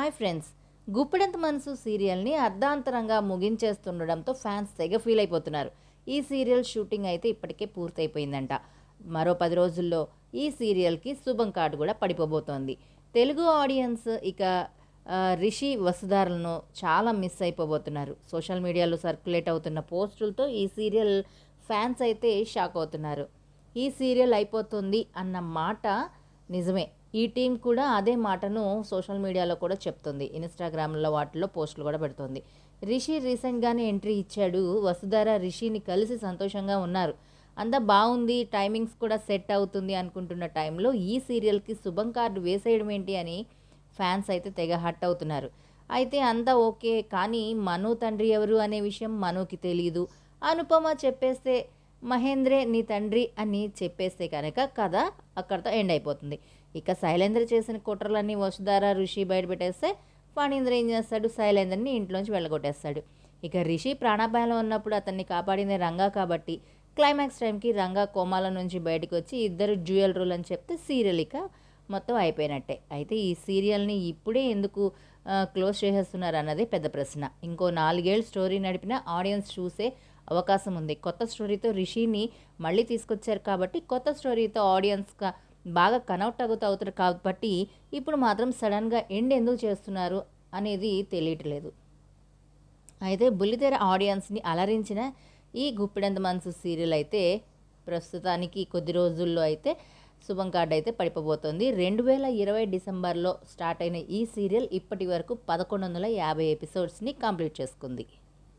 Hi friends. Guppedantha మనసు సీరియల్ని అర్ధాంతరంగా ముగించేస్తుండడంతో fans తెగ ఫీల్ అయిపోతున్నారు. ఈ సీరియల్ షూటింగ్ అయితే ఇప్పటికే పూర్తయిపోయిందంట. మరో పది రోజుల్లో ఈ సీరియల్కి శుభం కార్డు కూడా పడిపోబోతోంది. తెలుగు ఆడియన్స్ ఇక రిషి వసుదారులను చాలా మిస్ అయిపోబోతున్నారు. సోషల్ మీడియాలో సర్క్యులేట్ అవుతున్న పోస్టులతో ఈ సీరియల్ ఫ్యాన్స్ అయితే షాక్ అవుతున్నారు. ఈ సీరియల్ అయిపోతుంది అన్న మాట నిజమే. ఈ టీం కూడా అదే మాటను సోషల్ మీడియాలో కూడా చెప్తుంది. ఇన్స్టాగ్రామ్లో వాటిలో పోస్టులు కూడా పెడుతుంది. రిషి రీసెంట్గానే ఎంట్రీ ఇచ్చాడు. వసుధార రిషిని కలిసి సంతోషంగా ఉన్నారు. అంతా బాగుంది. టైమింగ్స్ కూడా సెట్ అవుతుంది అనుకుంటున్న టైంలో ఈ సీరియల్కి శుభం కార్డు వేసేయడం ఏంటి అని ఫ్యాన్స్ అయితే తెగ హట్ అవుతున్నారు. అయితే అంతా ఓకే కానీ మను తండ్రి ఎవరు అనే విషయం మనుకి తెలియదు అనుపమ చెప్పేస్తే మహేంద్రే నీ తండ్రి అని చెప్పేస్తే కనుక కథ అక్కడితో ఎండ్ అయిపోతుంది. ఇక శైలేంద్ర చేసిన కుట్రలన్నీ వసుధార ఋషి బయట పెట్టేస్తే ఫణీంద్ర ఏం చేస్తాడు? శైలేంద్రని ఇంట్లోంచి వెళ్ళగొట్టేస్తాడు. ఇక రిషి ప్రాణాపాయంలో ఉన్నప్పుడు అతన్ని కాపాడింది రంగా కాబట్టి క్లైమాక్స్ టైంకి రంగా కోమాల నుంచి బయటకు వచ్చి ఇద్దరు డ్యూయల్ రోల్ అని చెప్తే సీరియల్ ఇక మొత్తం అయిపోయినట్టే. అయితే ఈ సీరియల్ని ఇప్పుడే ఎందుకు క్లోజ్ చేసేస్తున్నారు అన్నదే పెద్ద ప్రశ్న. ఇంకో నాలుగేళ్ళు స్టోరీ నడిపిన ఆడియన్స్ చూసే అవకాశం ఉంది. కొత్త స్టోరీతో రిషిని మళ్ళీ తీసుకొచ్చారు కాబట్టి కొత్త స్టోరీతో ఆడియన్స్గా బాగా కనెక్ట్ అవుతూ అవుతారు కాబట్టి ఇప్పుడు మాత్రం సడన్గా ఎండ్ ఎందుకు చేస్తున్నారు అనేది తెలియట్లేదు. అయితే బుల్లితెర ఆడియన్స్ని అలరించిన ఈ గుప్పిడంత మనసు సీరియల్ అయితే ప్రస్తుతానికి కొద్ది రోజుల్లో అయితే శుభం కార్డ్ అయితే పడిపోబోతోంది. రెండు వేల ఇరవై డిసెంబర్లో స్టార్ట్ అయిన ఈ సీరియల్ ఇప్పటి వరకు పదకొండు వందల యాభై ఎపిసోడ్స్ని కంప్లీట్ చేసుకుంది.